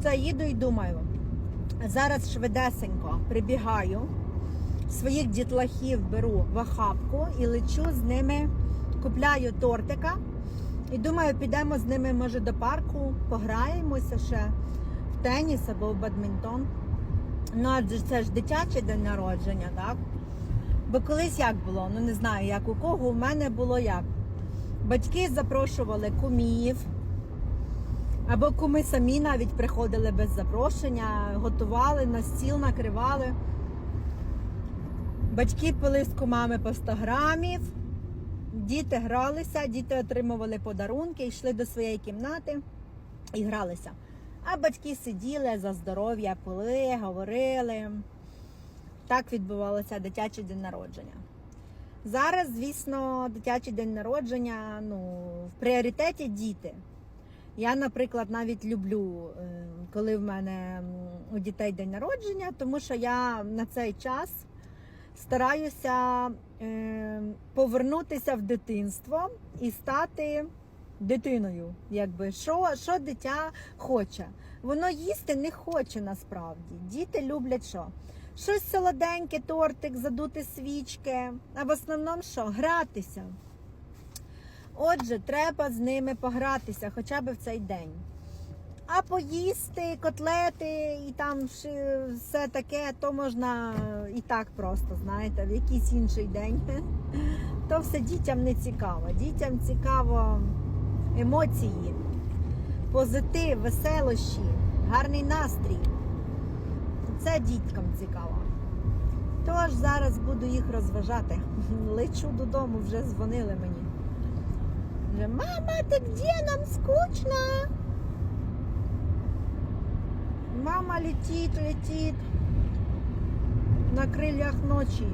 Оце їду і думаю. Зараз швидесенько прибігаю, своїх дітлахів беру в охапку і лечу з ними, купляю тортика. І думаю, підемо з ними, може, до парку, пограємося ще в теніс або в бадмінтон. Ну, адже це ж дитячий день народження, так? Бо колись як було, ну не знаю, як у кого, у мене було як. Батьки запрошували кумів, або куми самі навіть приходили без запрошення, готували на стіл, накривали. Батьки пили з кумами по 100 грамів, діти гралися, діти отримували подарунки, йшли до своєї кімнати і гралися. А батьки сиділи за здоров'я, пили, говорили. Так відбувалося дитячий день народження. Зараз, звісно, дитячий день народження ну, в пріоритеті діти. Я, наприклад, навіть люблю, е, коли в мене у дітей день народження, тому що я на цей час стараюся е, повернутися в дитинство і стати дитиною. Якби що, що дитя хоче. Воно їсти не хоче насправді. Діти люблять що? Щось солоденьке, тортик, задути свічки, а в основному що? Гратися. Отже, треба з ними погратися хоча б в цей день. А поїсти котлети і там все таке, то можна і так просто, знаєте, в якийсь інший день. То все дітям не цікаво. Дітям цікаво емоції, позитив, веселощі, гарний настрій. Це діткам цікаво. Тож зараз буду їх розважати. Лечу додому, вже дзвонили мені. Мама, ты где? Нам скучно. Мама летит, летит на крыльях ночи.